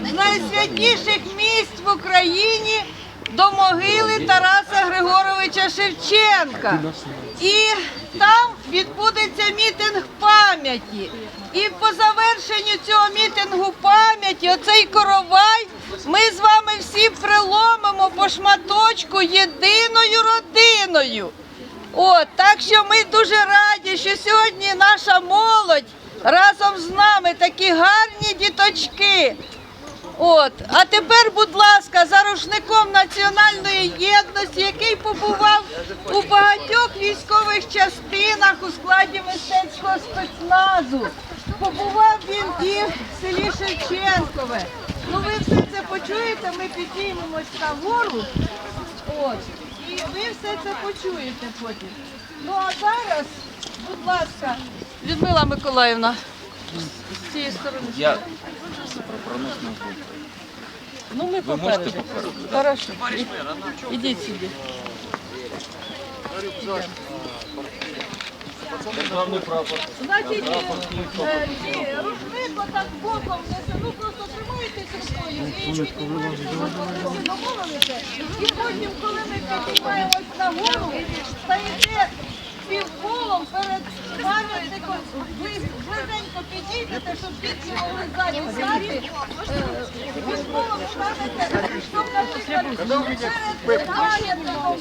найсвятіших місць в Україні до могили Тараса Григоровича Шевченка. І там відбудеться мітинг пам'яті. І по завершенню цього мітингу пам'яті, оцей коровай, ми з вами всі приломимо по шматочку єдиною родиною. От, так що ми дуже раді, що сьогодні наша молодь разом з нами такі гарні діточки. От, а тепер, будь ласка, за рушником національної єдності, який побував у багатьох військових частинах у складі мистецького спецназу. Побував він і в селі Шевченкове. Ну ви все це почуєте, ми підіймемось на гору. От, і ви все це почуєте потім. Ну а зараз, будь ласка, Людмила Миколаївна, з цієї сторони. Я пронос не буду. Ну ми Ви можете попереду. попереду? Хорошо. Ідіть сюди. Державний прапор. Значить, е, ці рушник отак боком несе, ну просто тримаєтесь рукою і піднімаєте, домовилися. І потім, коли ми піднімаємось на підійдете, щоб дітки могли ззаді стати, півколом станете, щоб, наприклад, пам'ятником